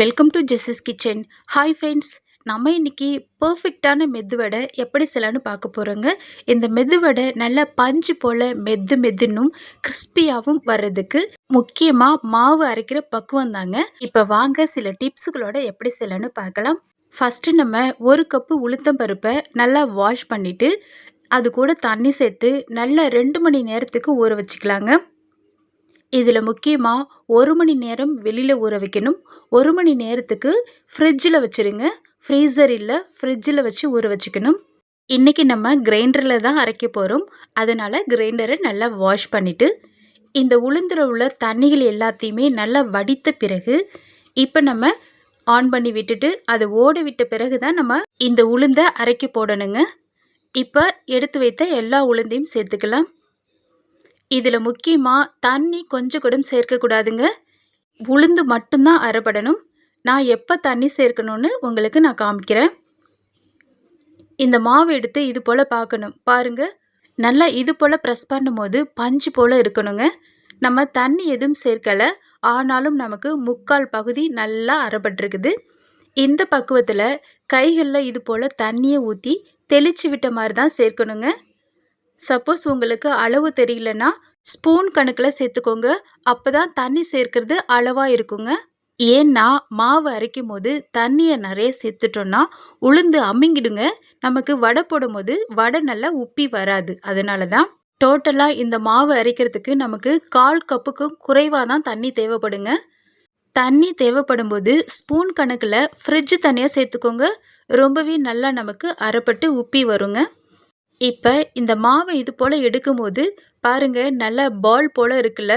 Welcome to Jessy's kitchen hi friends நம்ம இன்னைக்கு பர்ஃபெக்டான மெதுவடை எப்படி செய்யலான்னு பார்க்க போகிறோங்க இந்த மெதுவடை நல்லா பஞ்சு போல் மெது மெதுன்னும் கிறிஸ்பியாகவும் வர்றதுக்கு முக்கியமாக மாவு அரைக்கிற பக்குவம் தாங்க. இப்போ வாங்க சில டிப்ஸுகளோட எப்படி செய்யலான்னு பார்க்கலாம். ஃபஸ்ட்டு நம்ம ஒரு கப்பு உளுத்தம் பருப்பை நல்லா வாஷ் பண்ணிவிட்டு அது கூட தண்ணி சேர்த்து நல்லா ரெண்டு மணி நேரத்துக்கு ஊற வச்சுக்கலாங்க. இதில் முக்கியமாக ஒரு மணி நேரம் வெளியில் ஊற வைக்கணும். ஒரு மணி நேரத்துக்கு ஃப்ரிட்ஜில் வச்சுருங்க. ஃப்ரீசர் இல்லை ஃப்ரிட்ஜில் வச்சு ஊற வச்சுக்கணும். இன்றைக்கி நம்ம கிரைண்டரில் தான் அரைக்க போகிறோம் அதனால் கிரைண்டரை நல்லா வாஷ் பண்ணிவிட்டு இந்த உளுந்தில் உள்ள தண்ணிகள் எல்லாத்தையுமே நல்லா வடித்த பிறகு இப்போ நம்ம ஆன் பண்ணி விட்டுட்டு அதை ஓட விட்ட பிறகு தான் நம்ம இந்த உளுந்தை அரைக்க போடணுங்க. இப்போ எடுத்து வைத்த எல்லா உளுந்தையும் சேர்த்துக்கலாம். இதில் முக்கியமாக தண்ணி கொஞ்சம் கூட சேர்க்கக்கூடாதுங்க உளுந்து மட்டும்தான் அரைப்படணும் நான் எப்போ தண்ணி சேர்க்கணும்னு உங்களுக்கு நான் காமிக்கிறேன். இந்த மாவு எடுத்து இது போல் பார்க்கணும். பாருங்கள் நல்லா இது போல் ப்ரெஸ் பண்ணும்போது பஞ்சு போல் இருக்கணுங்க. நம்ம தண்ணி எதுவும் சேர்க்கலை. ஆனாலும் நமக்கு முக்கால் பகுதி நல்லா அறப்பட்டிருக்குது. இந்த பக்குவத்தில் கைகளில் இது போல் தண்ணியை ஊற்றி தெளித்து விட்ட மாதிரி தான் சேர்க்கணுங்க. சப்போஸ் உங்களுக்கு அளவு தெரியலனா ஸ்பூன் கணக்கில் சேர்த்துக்கோங்க. அப்போ தான் தண்ணி சேர்க்கறது அளவாக இருக்குங்க. ஏன்னா மாவு அரைக்கும் போது தண்ணியை நிறைய சேர்த்துட்டோன்னா உளுந்து அம்மிங்கிடுங்க நமக்கு வடை போடும்போது வடை நல்லா உப்பி வராது. அதனால தான் டோட்டலாக இந்த மாவு அரைக்கிறதுக்கு நமக்கு கால் கப்புக்கும் குறைவாக தான் தண்ணி தேவைப்படுங்க. தண்ணி தேவைப்படும் போது ஸ்பூன் கணக்கில் ஃப்ரிட்ஜ் தனியாக சேர்த்துக்கோங்க. ரொம்பவே நல்லா நமக்கு அரைப்பட்டு உப்பி வருங்க. இப்போ இந்த மாவை இது போல் எடுக்கும்போது பாருங்கள் நல்ல பால் போல் இருக்குல்ல?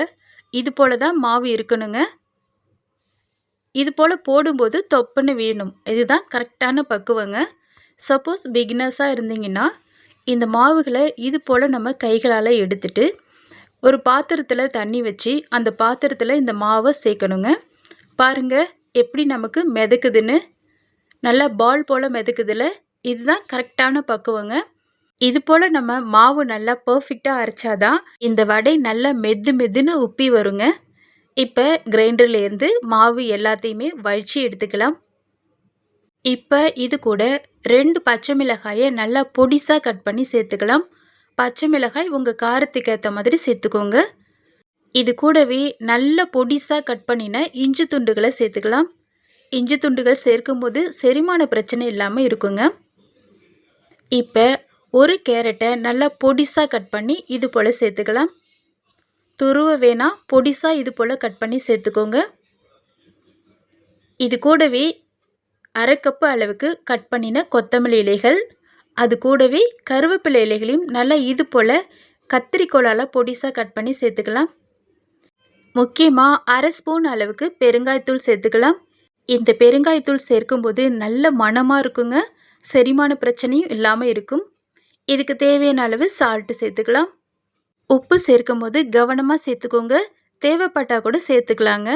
இது போல் தான் மாவு இருக்கணுங்க. இது போல் போடும்போது தொப்புன்னு வீணும். இதுதான் கரெக்டான பக்குவங்க. சப்போஸ் பிகினர்ஸாக இருந்தீங்கன்னா இந்த மாவுகளை இது போல் நம்ம கைகளால் எடுத்துட்டு ஒரு பாத்திரத்தில் தண்ணி வச்சு அந்த பாத்திரத்தில் இந்த மாவை சேர்க்கணுங்க. பாருங்கள் எப்படி நமக்கு மிதக்குதுன்னு. நல்லா பால் போல் மிதக்குதுல. இதுதான் கரெக்டான பக்குவங்க. இது போல் நம்ம மாவு நல்லா பர்ஃபெக்டாக அரைச்சாதான் இந்த வடை நல்லா மெது மெதுன்னு உப்பி வருங்க. இப்போ கிரைண்டர்லேருந்து மாவு எல்லாத்தையுமே வழித்து எடுத்துக்கலாம். இப்போ இது கூட ரெண்டு பச்சை மிளகாயை நல்லா பொடிசாக கட் பண்ணி சேர்த்துக்கலாம். பச்சை மிளகாய் உங்கள் காரத்துக்கு ஏற்ற மாதிரி சேர்த்துக்கோங்க. இது கூடவே நல்ல பொடிசாக கட் பண்ணின இஞ்சி துண்டுகளை சேர்த்துக்கலாம். இஞ்சி துண்டுகள் சேர்க்கும்போது செரிமான பிரச்சனை இல்லாமல் இருக்குங்க. இப்போ ஒரு கேரட்டை நல்லா பொடிசாக கட் பண்ணி இது போல் சேர்த்துக்கலாம். துருவ வேணால் பொடிசாக இது போல் கட் பண்ணி சேர்த்துக்கோங்க. இது கூடவே அரை கப்பு அளவுக்கு கட் பண்ணின கொத்தமல்லி இலைகள் அது கூடவே கருவேப்பிலை இலைகளையும் நல்லா இது போல் கத்திரிக்கோளால் பொடிசாக கட் பண்ணி சேர்த்துக்கலாம். முக்கியமாக அரை ஸ்பூன் அளவுக்கு பெருங்காயத்தூள் சேர்த்துக்கலாம். இந்த பெருங்காயத்தூள் சேர்க்கும்போது நல்ல மணமாக இருக்குங்க. செரிமான பிரச்சனையும் இல்லாமல் இருக்கும். இதுக்கு தேவையான அளவு சால்ட்டு சேர்த்துக்கலாம். உப்பு சேர்க்கும் போது கவனமாக சேர்த்துக்கோங்க. தேவைப்பட்டால் கூட சேர்த்துக்கலாங்க.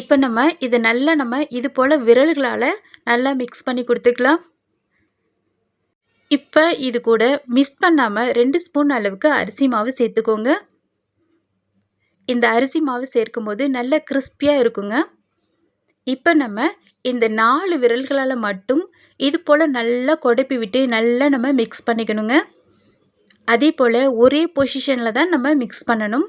இப்போ நம்ம இதை நல்லா நம்ம இது போல் விரல்களால் நல்லா மிக்ஸ் பண்ணி கொடுத்துக்கலாம். இப்போ இது கூட மிஸ் பண்ணாமல் ரெண்டு ஸ்பூன் அளவுக்கு அரிசி மாவு சேர்த்துக்கோங்க. இந்த அரிசி மாவு சேர்க்கும் போது நல்ல கிறிஸ்பியாக இருக்குங்க. இப்போ நம்ம இந்த நாலு விரல்களால் மட்டும் இது போல் நல்லா கொடைப்பி விட்டு நல்லா நம்ம மிக்ஸ் பண்ணிக்கணுங்க. அதே போல் ஒரே பொசிஷனில் தான் நம்ம மிக்ஸ் பண்ணணும்.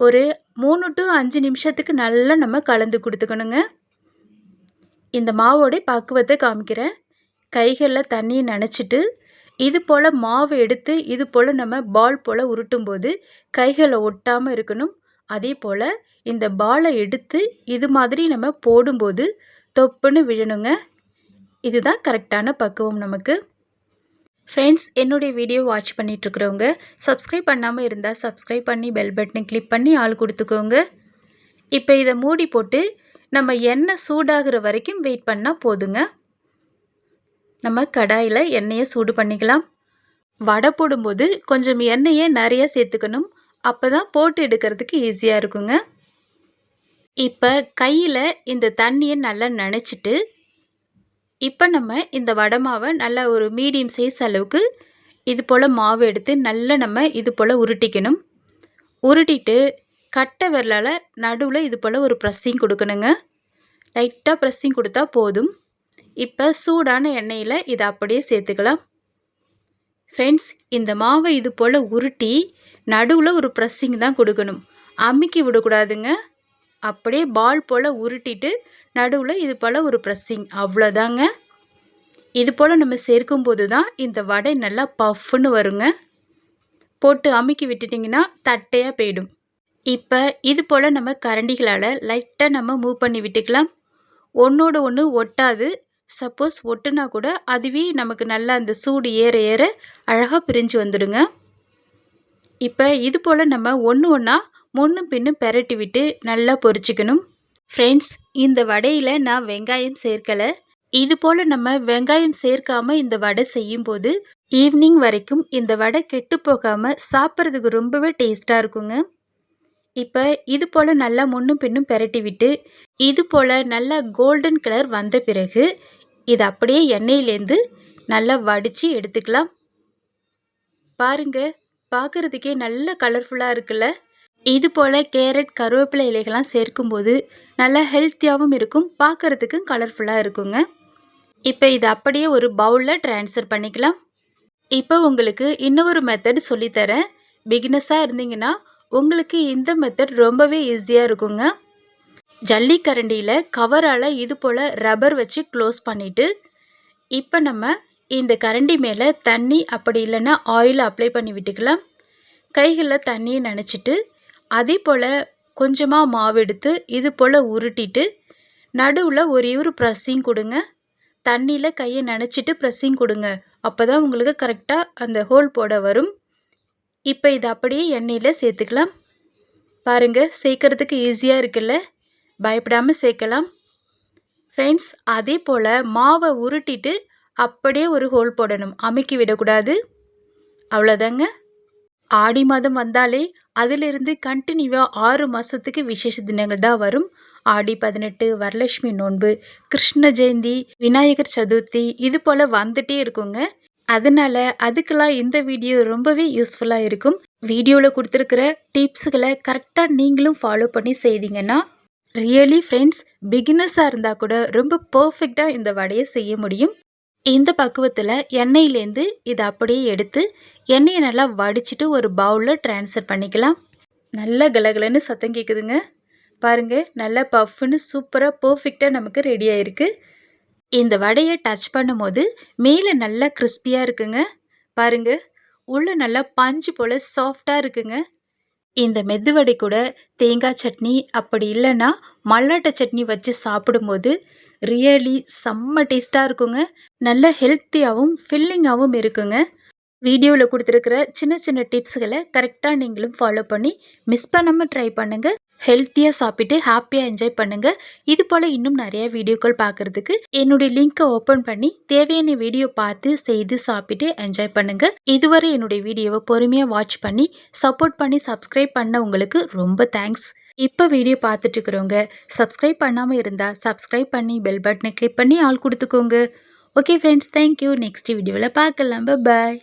ஒரு மூணு டு அஞ்சு நிமிஷத்துக்கு நல்லா நம்ம கலந்து கொடுத்துக்கணுங்க. இந்த மாவோடைய பக்குவத்தை காமிக்கிறேன். கைகளில் தண்ணியை நினச்சிட்டு இது போல் மாவு எடுத்து இது போல் நம்ம பால் போல் உருட்டும் போது கைகளை ஒட்டாமல் இருக்கணும். அதே போல் இந்த பாலை எடுத்து இது மாதிரி நம்ம போடும்போது தொப்புன்னு விழணுங்க. இதுதான் கரெக்டான பக்குவம் நமக்கு. ஃப்ரெண்ட்ஸ் என்னுடைய வீடியோ வாட்ச் பண்ணிகிட்ருக்குறவங்க சப்ஸ்கிரைப் பண்ணாமல் இருந்தால் சப்ஸ்கிரைப் பண்ணி பெல் பட்டனை கிளிக் பண்ணி ஆள் கொடுத்துக்கோங்க. இப்போ இதை மூடி போட்டு நம்ம எண்ணெய் சூடாகிற வரைக்கும் வெயிட் பண்ணால் போதுங்க. நம்ம கடாயில் எண்ணெயை சூடு பண்ணிக்கலாம். வடை போடும்போது கொஞ்சம் எண்ணெயை நிறைய சேர்த்துக்கணும். அப்போ தான் போட்டு எடுக்கிறதுக்கு ஈஸியாக இருக்குங்க. இப்போ கையில் இந்த தண்ணியை நல்லா நினச்சிட்டு இப்போ நம்ம இந்த வடை மாவை நல்லா ஒரு மீடியம் சைஸ் அளவுக்கு இது போல் மாவு எடுத்து நல்லா நம்ம இது போல் உருட்டிக்கணும். உருட்டிட்டு கட்டை விரலால் நடுவில் இது போல் ஒரு ப்ரெஸ்ஸிங் கொடுக்கணுங்க. லைட்டாக ப்ரெஸ்ஸிங் கொடுத்தா போதும். இப்போ சூடான எண்ணெயில் இதை அப்படியே சேர்த்துக்கலாம். ஃப்ரெண்ட்ஸ் இந்த மாவை இது போல் உருட்டி நடுவில் ஒரு ப்ரெஸ்ஸிங் தான் கொடுக்கணும். அமுக்கி விடக்கூடாதுங்க. அப்படியே பால் போல் உருட்டிட்டு நடுவில் இது போல் ஒரு ப்ரெஸ்ஸிங் அவ்வளோதாங்க இது போல் நம்ம சேர்க்கும்போது தான் இந்த வடை நல்லா பஃப்னு வருங்க. போட்டு அமுக்கி விட்டுட்டிங்கன்னா தட்டையாக போயிடும். இப்போ இது போல் நம்ம கரண்டிகளால் லைட்டாக நம்ம மூவ் பண்ணி விட்டுக்கலாம். ஒன்றோட ஒன்று ஒட்டாது. சப்போஸ் ஒட்டுனா கூட அதுவே நமக்கு நல்லா அந்த சூடு ஏற ஏற அழகாக பிரிஞ்சு வந்துடுங்க. இப்போ இது போல் நம்ம ஒன்று ஒன்றா முன்னும் பின்னும் பெரட்டி விட்டு நல்லா பொரிச்சிக்கணும். ஃப்ரெண்ட்ஸ் இந்த வடையில் நான் வெங்காயம் சேர்க்கலை. இது போல் நம்ம வெங்காயம் சேர்க்காம இந்த வடை செய்யும்போது ஈவினிங் வரைக்கும் இந்த வடை கெட்டு போகாமல் சாப்பிட்றதுக்கு ரொம்பவே டேஸ்ட்டாக இருக்குங்க. இப்போ இது போல் நல்லா முன்னும் பின்னும் பெரட்டி விட்டு இது போல் நல்லா கோல்டன் கலர் வந்த பிறகு இது அப்படியே எண்ணெயிலேருந்து நல்லா வடித்து எடுத்துக்கலாம். பாருங்கள் பார்க்குறதுக்கே நல்ல கலர்ஃபுல்லாக இருக்குல்ல. இது போல் கேரட் கருவேப்பிலை இலைகள்லாம் சேர்க்கும்போது நல்லா ஹெல்த்தியாகவும் இருக்கும். பார்க்குறதுக்கும் கலர்ஃபுல்லாக இருக்குங்க. இப்போ இது அப்படியே ஒரு பவுலில் ட்ரான்ஸ்ஃபர் பண்ணிக்கலாம். இப்போ உங்களுக்கு இன்னொரு மெத்தட் சொல்லித்தரேன். பிகினஸாக இருந்தீங்கன்னா உங்களுக்கு இந்த மெத்தட் ரொம்பவே ஈஸியாக இருக்குங்க. ஜல்லிக்கரண்டியில் கவரால் இது போல் ரப்பர் வச்சு க்ளோஸ் பண்ணிவிட்டு இப்போ நம்ம இந்த கரண்டி மேலே தண்ணி அப்படி இல்லைன்னா ஆயில் அப்ளை பண்ணி விட்டுக்கலாம். கைகளில் தண்ணியை நினச்சிட்டு அதே போல் கொஞ்சமாக மாவு எடுத்து இது போல் உருட்டிட்டு நடுவில் ஒரே ஒரு ப்ரெஸ்ஸிங் கொடுங்க. தண்ணியில் கையை நினச்சிட்டு ப்ரெஸ்ஸிங் கொடுங்க. அப்போ தான் உங்களுக்கு கரெக்டாக அந்த ஹோல் போட வரும். இப்போ இதை அப்படியே எண்ணெயில் சேர்த்துக்கலாம். பாருங்கள் சேர்க்குறதுக்கு ஈஸியாக இருக்குல்ல? பயப்படாமல் சேர்க்கலாம். ஃப்ரெண்ட்ஸ் அதே போல் மாவை உருட்டிட்டு அப்படியே ஒரு ஹோல் போடணும். அமைக்கி விடக்கூடாது. அவ்வளோதாங்க ஆடி மாதம் வந்தாலே அதிலிருந்து கண்டினியூவாக ஆறு மாதத்துக்கு விசேஷ தினங்கள் தான் வரும். ஆடி பதினெட்டு வரலட்சுமி நோன்பு கிருஷ்ண ஜெயந்தி விநாயகர் சதுர்த்தி இது போல் வந்துட்டே இருக்குங்க. அதனால் அதுக்கெல்லாம் இந்த வீடியோ ரொம்பவே யூஸ்ஃபுல்லாக இருக்கும். வீடியோவில் கொடுத்துருக்கிற டிப்ஸுகளை கரெக்டாக நீங்களும் ஃபாலோ பண்ணி செய்தீங்கன்னா ரியலி ஃப்ரெண்ட்ஸ் பிகினர்ஸாக இருந்தால் கூட ரொம்ப பர்ஃபெக்டாக இந்த வடையை செய்ய முடியும். இந்த பக்குவத்தில் எண்ணெயிலேருந்து இதை அப்படியே எடுத்து எண்ணெயை நல்லா வடிச்சிட்டு ஒரு பவுலில் ட்ரான்ஸ்ஃபர் பண்ணிக்கலாம். நல்ல கலகலன்னு சத்தம் கேட்குதுங்க பாருங்கள் நல்லா பஃப்னு சூப்பராக பர்ஃபெக்டாக நமக்கு ரெடி ஆகிருக்கு இந்த வடையை டச் பண்ணும்போது மேலே நல்லா கிறிஸ்பியாக இருக்குங்க. பாருங்கள் உள்ளே நல்லா பஞ்சு போல் சாஃப்டாக இருக்குங்க. இந்த மெதுவடை கூட தேங்காய் சட்னி அப்படி இல்லைன்னா மல்லாட்டை சட்னி வச்சு சாப்பிடும்போது ரியலி செம்ம டேஸ்ட்டாக இருக்குங்க. நல்ல ஹெல்த்தியாகவும் ஃபில்லிங்காகவும் இருக்குங்க. வீடியோவில் கொடுத்துருக்கிற சின்ன சின்ன டிப்ஸ்களை கரெக்டாக நீங்களும் ஃபாலோ பண்ணி மிஸ் பண்ணாமல் ட்ரை பண்ணுங்கள் ஹெல்த்தியாக சாப்பிட்டு ஹாப்பியாக என்ஜாய் பண்ணுங்கள் இது போல் இன்னும் நிறைய வீடியோக்கள் பார்க்குறதுக்கு என்னுடைய லிங்க்கை ஓப்பன் பண்ணி தேவையான வீடியோ பார்த்து செய்து சாப்பிட்டு என்ஜாய் பண்ணுங்கள் இதுவரை என்னுடைய வீடியோவை பொறுமையாக வாட்ச் பண்ணி சப்போர்ட் பண்ணி சப்ஸ்கிரைப் பண்ண உங்களுக்கு ரொம்ப தேங்க்ஸ். இப்போ வீடியோ பார்த்துட்ருக்குறவங்க சப்ஸ்கிரைப் பண்ணாமல் இருந்தால் சப்ஸ்கிரைப் பண்ணி பெல் பட்டனை கிளிக் பண்ணி ஆள் கொடுத்துக்கோங்க. ஓகே ஃப்ரெண்ட்ஸ் தேங்க்யூ நெக்ஸ்ட் வீடியோவில் பார்க்கலாம். பாய்